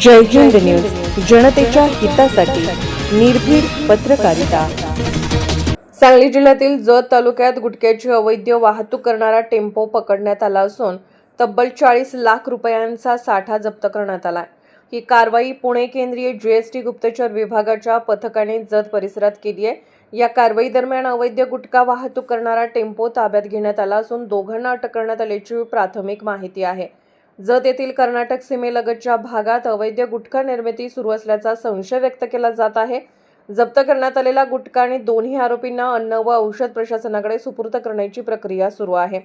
जय Hind news जनतेच्या हितासाठी निर्भीड पत्रकारिता. सांगली जिल्ह्यातील जत तालुक्यात गुटख्याची अवैध वाहतूक करणारा टेम्पो पकडण्यात आला असून तब्बल चाळीस लाख रुपयांचा साठा जप्त करण्यात आला ही कारवाई पुणे केंद्रीय जीएसटी गुप्तचर विभागाच्या पथकाने जत परिसरात केली आहे. या कारवाई दरम्यान अवैध गुटखा वाहतूक करणारा टेम्पो ताब्यात घेण्यात आला असून दोघांना अटक करण्यात आल्याची प्राथमिक माहिती आहे. जत येथील कर्नाटक सीमेलगतच्या भागात अवैध गुटखा निर्मिती सुरू असल्याचा संशय व्यक्त केला जात आहे. जप्त करण्यात आलेला गुटखा आणि दोन्ही आरोपींना अन्न व औषध प्रशासनाकडे सुपूर्द करण्याची प्रक्रिया सुरू आहे.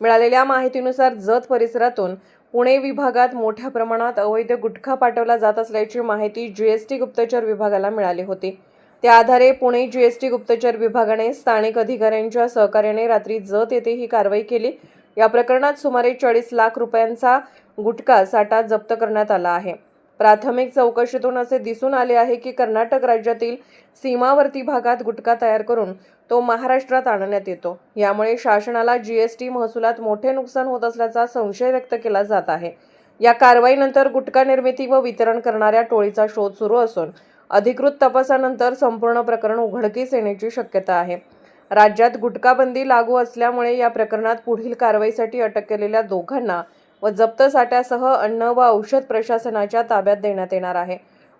मिळालेल्या माहितीनुसार जत परिसरातून पुणे विभागात मोठ्या प्रमाणात अवैध गुटखा पाठवला जात असल्याची माहिती जीएसटी गुप्तचर विभागाला मिळाली होती. त्या आधारे पुणे जीएसटी गुप्तचर विभागाने स्थानिक अधिकाऱ्यांच्या सहकार्याने रात्री जत येथे ही कारवाई केली. या प्रकरणात सुमारे चाळीस लाख रुपयांचा गुटखा साठा जप्त करण्यात आला आहे. प्राथमिक चौकशीतून असे दिसून आले आहे की कर्नाटक राज्यातील सीमावर्ती भागात गुटखा तयार करून तो महाराष्ट्रात आणण्यात येतो. यामुळे शासनाला जीएसटी महसुलात मोठे नुकसान होत असल्याचा संशय व्यक्त केला जात आहे. या कारवाईनंतर गुटखा निर्मिती व वितरण करणाऱ्या टोळीचा शोध सुरू असून अधिकृत तपासानंतर संपूर्ण प्रकरण उघडकीस येण्याची शक्यता आहे. राज्यात गुटखाबंदी लागू असल्यामुळे या प्रकरणात पुढील कारवाईसाठी अटक केलेल्या दोघांना व जप्त साठ्यासह अन्न व औषध प्रशासनाच्या ताब्यात देण्यात येणार आहे.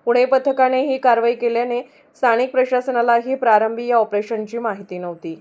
पुणे पथकाने ही कारवाई केल्याने स्थानिक प्रशासनालाही प्रारंभी या ऑपरेशनची माहिती नव्हती.